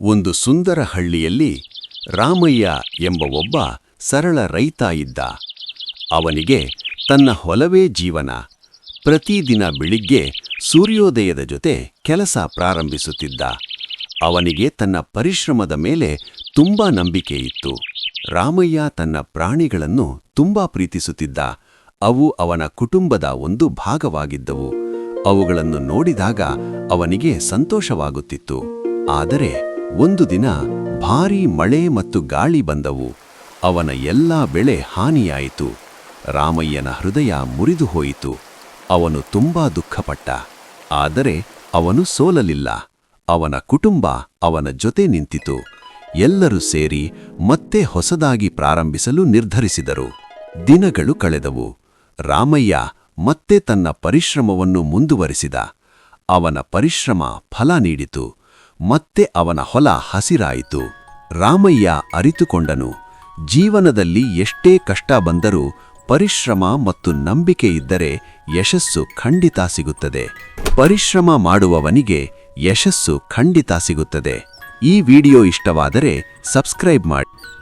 ಒಂದು ಸುಂದರ ಹಳ್ಳಿಯಲ್ಲಿ ರಾಮಯ್ಯ ಎಂಬ ಒಬ್ಬ ಸರಳ ರೈತ ಇದ್ದ. ಅವನಿಗೆ ತನ್ನ ಹೊಲವೇ ಜೀವನ. ಪ್ರತಿದಿನ ಬೆಳಿಗ್ಗೆ ಸೂರ್ಯೋದಯದ ಜೊತೆ ಕೆಲಸ ಪ್ರಾರಂಭಿಸುತ್ತಿದ್ದ. ಅವನಿಗೆ ತನ್ನ ಪರಿಶ್ರಮದ ಮೇಲೆ ತುಂಬಾ ನಂಬಿಕೆ ಇತ್ತು. ರಾಮಯ್ಯ ತನ್ನ ಪ್ರಾಣಿಗಳನ್ನು ತುಂಬಾ ಪ್ರೀತಿಸುತ್ತಿದ್ದ. ಅವು ಅವನ ಕುಟುಂಬದ ಒಂದು ಭಾಗವಾಗಿದ್ದವು. ಅವುಗಳನ್ನು ನೋಡಿದಾಗ ಅವನಿಗೆ ಸಂತೋಷವಾಗುತ್ತಿತ್ತು. ಆದರೆ ಒಂದು ದಿನ ಭಾರೀ ಮಳೆ ಮತ್ತು ಗಾಳಿ ಬಂದವು. ಅವನ ಎಲ್ಲಾ ಬೆಳೆ ಹಾನಿಯಾಯಿತು. ರಾಮಯ್ಯನ ಹೃದಯ ಮುರಿದು ಹೋಯಿತು. ಅವನು ತುಂಬಾ ದುಃಖಪಟ್ಟ. ಆದರೆ ಅವನು ಸೋಲಲಿಲ್ಲ. ಅವನ ಕುಟುಂಬ ಅವನ ಜೊತೆ ನಿಂತಿತು. ಎಲ್ಲರೂ ಸೇರಿ ಮತ್ತೆ ಹೊಸದಾಗಿ ಪ್ರಾರಂಭಿಸಲು ನಿರ್ಧರಿಸಿದರು. ದಿನಗಳು ಕಳೆದವು. ರಾಮಯ್ಯ ಮತ್ತೆ ತನ್ನ ಪರಿಶ್ರಮವನ್ನು ಮುಂದುವರಿಸಿದ. ಅವನ ಪರಿಶ್ರಮ ಫಲ ನೀಡಿತು. ಮತ್ತೆ ಅವನ ಹೊಲ ಹಸಿರಾಯಿತು. ರಾಮಯ್ಯ ಅರಿತುಕೊಂಡನು, ಜೀವನದಲ್ಲಿ ಎಷ್ಟೇ ಕಷ್ಟ ಬಂದರೂ ಪರಿಶ್ರಮ ಮತ್ತು ನಂಬಿಕೆ ಇದ್ದರೆ ಯಶಸ್ಸು ಖಂಡಿತ ಸಿಗುತ್ತದೆ. ಪರಿಶ್ರಮ ಮಾಡುವವನಿಗೆ ಯಶಸ್ಸು ಖಂಡಿತ ಸಿಗುತ್ತದೆ. ಈ ವಿಡಿಯೋ ಇಷ್ಟವಾದರೆ ಸಬ್ಸ್ಕ್ರೈಬ್ ಮಾಡಿ.